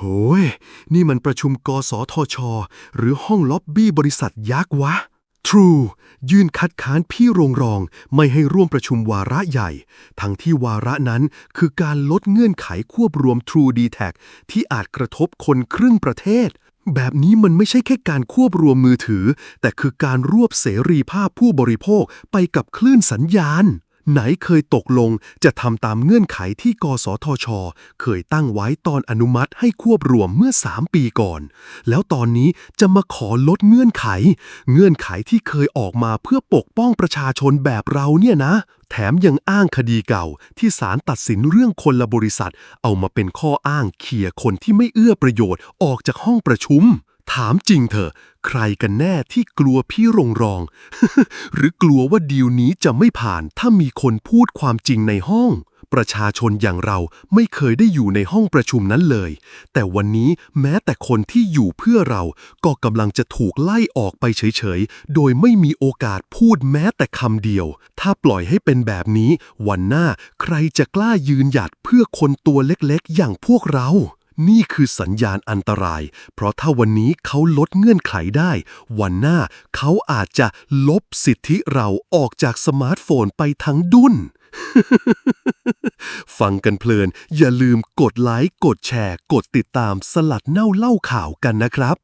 โหย นี่มันประชุมกสทช หรือห้องล็อบบี้บริษัทยักษ์วะ True ยื่นคัดค้านพี่โรงรองไม่ให้ร่วมประชุมวาระใหญ่ ทั้งที่วาระนั้นคือการลดเงื่อนไขควบรวม True d t a c ที่อาจกระทบคนครึ่งประเทศ แบบนี้มันไม่ใช่แค่การควบรวมมือถือ แต่คือการรวบเสรีภาพผู้บริโภคไปกับคลื่นสัญญาณ ไหนเคยตกลงจะทำตามเงื่อนไขที่กสทช เคยตั้งไว้ตอนอนุมัติให้ควบรวมเมื่อ 3 ปีก่อน แล้วตอนนี้จะมาขอลดเงื่อนไข เงื่อนไขที่เคยออกมาเพื่อปกป้องประชาชนแบบเราเนี่ยนะ แถมยังอ้างคดีเก่าที่ศาลตัดสินเรื่องคนละบริษัท เอามาเป็นข้ออ้างเขี่ยคนที่ไม่เอื้อประโยชน์ออกจากห้องประชุม ถามจริงเถอะ ใครกันแน่ที่กลัวพี่รงรอง หรือกลัวว่าดีลนี้จะไม่ผ่านถ้ามีคนพูดความจริงในห้อง ประชาชนอย่างเราไม่เคยได้อยู่ในห้องประชุมนั้นเลย แต่วันนี้แม้แต่คนที่อยู่เพื่อเราก็กำลังจะถูกไล่ออกไปเฉยๆ โดยไม่มีโอกาสพูดแม้แต่คำเดียว ถ้าปล่อยให้เป็นแบบนี้ วันหน้าใครจะกล้ายืนหยัดเพื่อคนตัวเล็กๆ อย่างพวกเรา นี่คือสัญญาณอันตราย เพราะถ้าวันนี้เขาลดเงื่อนไขได้ วันหน้าเขาอาจจะลบสิทธิเราออกจากสมาร์ทโฟนไปทั้งดุนฟังกันเพลิน อย่าลืมกดไลค์ กดแชร์ กดติดตามสลัดเน่าเล่าข่าวกันนะครับ